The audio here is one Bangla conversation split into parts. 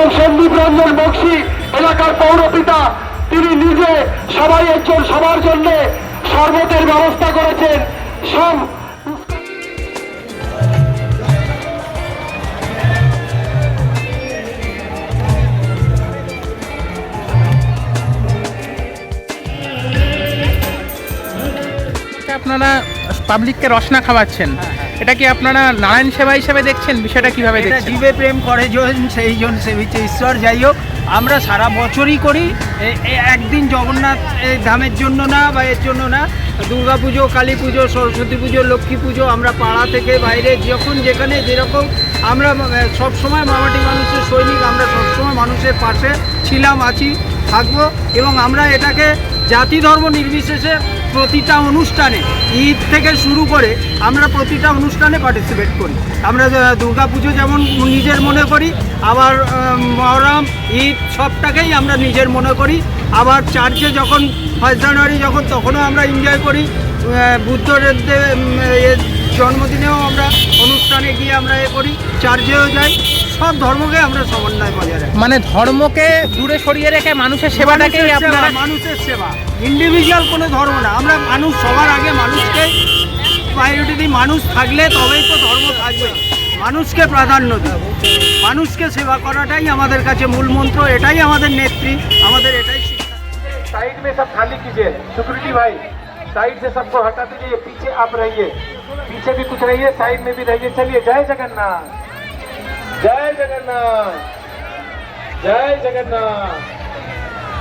এবং সন্দীপ রঞ্জন বক্সি এলাকার পৌরপিতা, তিনি নিজে সবাই একজন সবার জন্য শরবতের ব্যবস্থা করেছেন। সব আপনারা পাবলিককে রসনা খাওয়াচ্ছেন। এটা কি আপনারা নারায়ণ সেবা হিসেবে দেখছেন? বিষয়টা কীভাবে এটা দেখছেন? জীবে প্রেম করে জন সেই জন সেবিছে ঈশ্বর। যাই হোক আমরা সারা বছরই করি। একদিন জগন্নাথ ধামের জন্য না বা এর জন্য না দুর্গা পুজো কালী পুজো সরস্বতী পুজো লক্ষ্মী পুজো আমরা পাড়া থেকে বাইরে যখন যেখানে যেরকম আমরা সবসময় মামাটি মানুষের সৈনিক আমরা সবসময় মানুষের পাশে ছিলাম আছি থাকব এবং আমরা এটাকে জাতি ধর্ম নির্বিশেষে প্রতিটা অনুষ্ঠানে ঈদ থেকে শুরু করে আমরা প্রতিটা অনুষ্ঠানে পার্টিসিপেট করি। আমরা দুর্গা পুজো যেমন নিজের মনে করি, আবার মহরম, ঈদ সবটাকেই আমরা নিজের মনে করি। আবার চার্চে যখন ফার্স্ট জানুয়ারি যখন তখনও আমরা এনজয় করি। বুদ্ধদের জন্মদিনেও অনুষ্ঠানে গিয়ে আমরা এ করি চার্চেও যাই সব ধর্মকে আমরা সমন্বয় বজায় রাখি মানে ধর্মকে দূরে সরিয়ে রেখে মানুষের সেবাটাকেই মানুষের সেবা, আপনারা মানুষের সেবা ইন্ডিভিজুয়াল কোনো ধর্ম না আমরা মানুষ সবার আগে মানুষকে প্রায়োরিটি দিই মানুষ থাকলে তবেই তো ধর্ম থাকবে মানুষকে প্রাধান্য দিই মানুষকে সেবা করাটাই আমাদের কাছে মূল মন্ত্র এটাই আমাদের নেত্রী আমাদের এটাই শিক্ষা साइड में सब खाली कीजिए सिक्योरिटी भाई साइड से सबको हटा दीजिए पीछे आप रहिए पीछे भी कुछ रहिए, साइड में भी रहिए। चलिए, जय जगन्नाथ। जय जगन्नाथ। जय जगन्नाथ।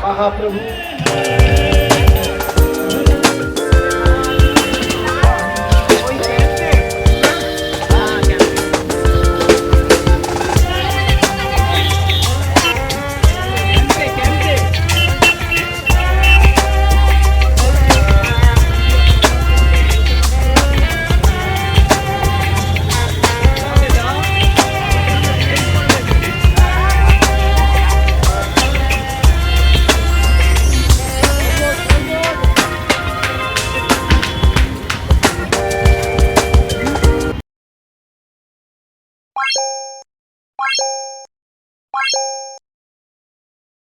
महाप्रभु। Bye.